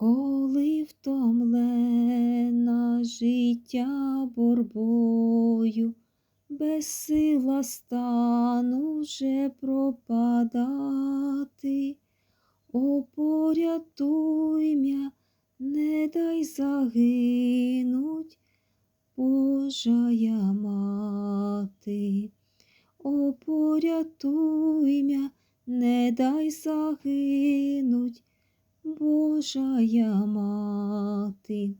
коли втомлена життя борбою, безсила стану вже пропадати, о, порятуй мя, не дай загинуть, Божая мати, о, порятуй мя, не дай загинуть, Божая мати,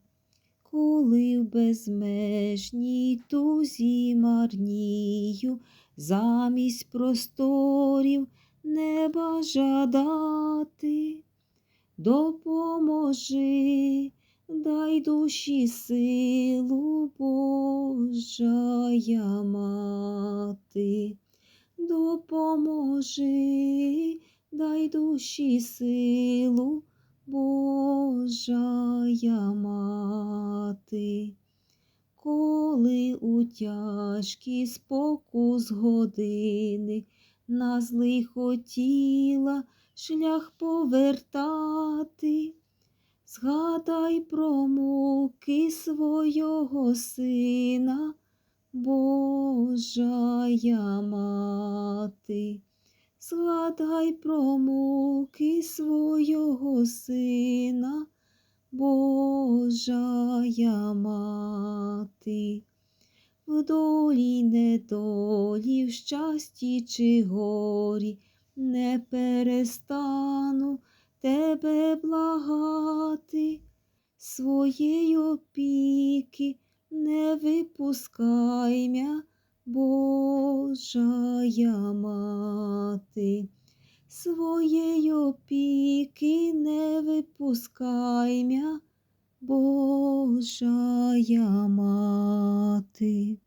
коли в безмежній тузі марнію, замість просторів неба жадати, допоможи, дай душі силу, Божая мати, допоможи, дай душі силу, Божая мати, коли у тяжкі спокус години на злих хотіла шлях повертати, згадай про муки свого сина, Божая мати. Згадай про муки свого сина, Божая мати, в долі недолі, в щасті чи горі, не перестану тебе благати, своєї опіки не випускай мя, Божая мати, своєї опіки не випускай мя, Божая мати.